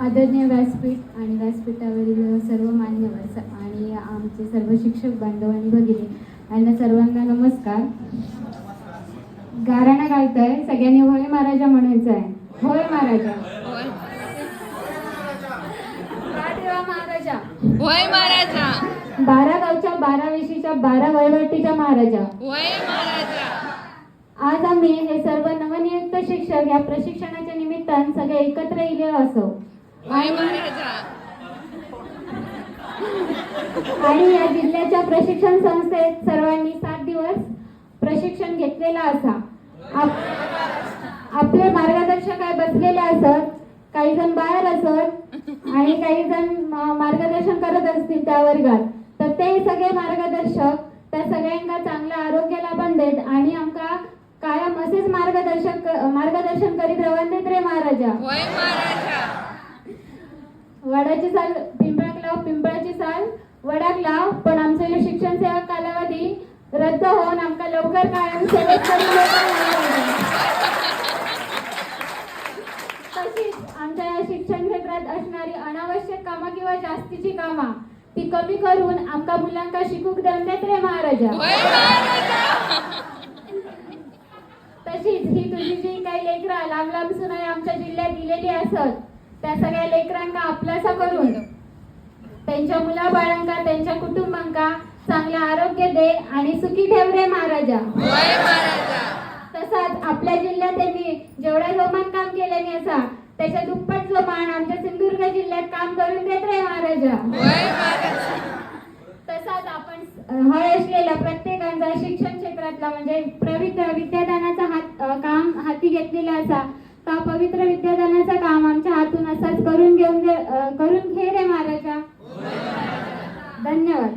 आदरणीय व्यासपीठ आणि व्यासपीठावरील सर्व मान्यवर आणि आमचे सर्व शिक्षक बांधव आणि भगिनी यांना सर्वांना नमस्कार. गाराणा घालताय सगळ्यांनी होय महाराजा म्हणायचं आहे. होय महाराजा. महाराजा. वय महाराजा. बारा गावच्या बारा वेशीच्या बारा वयवटीच्या महाराजा. वय महाराजा. आज आम्ही हे सर्व नवनियुक्त शिक्षक या प्रशिक्षणाच्या निमित्तान सगळे एकत्र इले असो. आणि या जिल्ह्याच्या प्रशिक्षण संस्थेत सर्वांनी सात दिवस प्रशिक्षण घेतलेलं असा. आप- आपले मार्गदर्शक आहे बसलेले असत काही जण बाहेर असत आणि काही जण मार्गदर्शन करत असतील त्या वर्गात. तर ते सगळे मार्गदर्शक त्या सगळ्यांना चांगलं आरोग्य लाभन देत आणि आमका कायम असेच मार्गदर्शक मार्गदर्शन करीत रवन देत रे महाराजा. वडाची साल पिंपळाक लाव पिंपळाची साल वडाक लाव पण आमचं हे शिक्षण सेवा कालावधी रद्द होऊन आमका लवकर कायम सेवेत करून तशीच आमच्या या शिक्षण क्षेत्रात असणारी अनावश्यक कामं किंवा जास्तीची कामं ती कमी करून आमका मुलांका शिकूक देऊन देत रे महाराजा. तशीच ही तुझी जी काही लेकरं लांब लांब सुनाई आमच्या जिल्ह्यात दिलेली असत त्या सगळ्या लेकरांका आपलासा करून त्यांच्या मुलाबाळांका त्यांच्या कुटुंबांका चांगलं आरोग्य दे आणि सुखी ठेव रे महाराजा. तसाच आपल्या जिल्ह्यात त्यांनी जेवढा जोमान काम केल्याने असा त्याच्या दुप्पट जोमान आमच्या सिंधुदुर्ग जिल्ह्यात काम करून देत रे महाराजा. तसाच आपण हय असलेल्या प्रत्येकाचा शिक्षण क्षेत्रातला म्हणजे पवित्र विद्यादानाचा हात काम हाती घेतलेला असा का पवित्र विद्यादानाचं काम आमच्या हातून असाच करून घेऊन दे करून घे रे महाराजा. धन्यवाद.